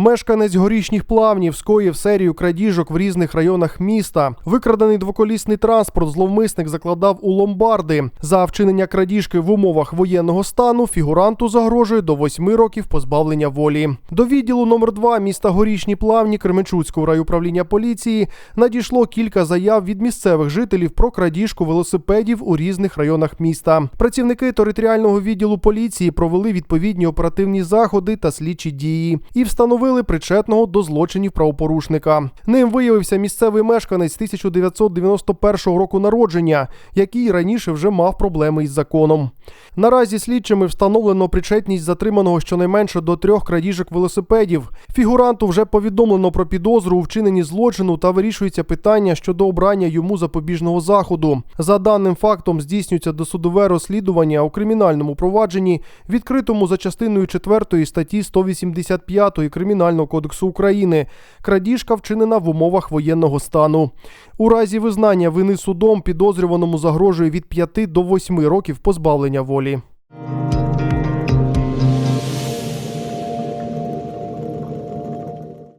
Мешканець горішніх плавнів скоїв серію крадіжок в різних районах міста. Викрадений двоколісний транспорт зловмисник закладав у ломбарди. За вчинення крадіжки в умовах воєнного стану фігуранту загрожує до 8 років позбавлення волі. До відділу номер 2 міста Горішні Плавні Кременчуцького райуправління поліції надійшло кілька заяв від місцевих жителів про крадіжку велосипедів у різних районах міста. Працівники територіального відділу поліції провели відповідні оперативні заходи та слідчі дії і встановили причетного до злочинів правопорушника. Ним виявився місцевий мешканець 1991 року народження, який раніше вже мав проблеми із законом. Наразі слідчими встановлено причетність затриманого щонайменше до трьох крадіжок велосипедів. Фігуранту вже повідомлено про підозру у вчиненні злочину та вирішується питання щодо обрання йому запобіжного заходу. За даним фактом здійснюється досудове розслідування у кримінальному провадженні, відкритому за частиною 4 статті 185 Кримінального кодексу України. Крадіжка вчинена в умовах воєнного стану. У разі визнання вини судом підозрюваному загрожує від 5 до 8 років позбавлення волі.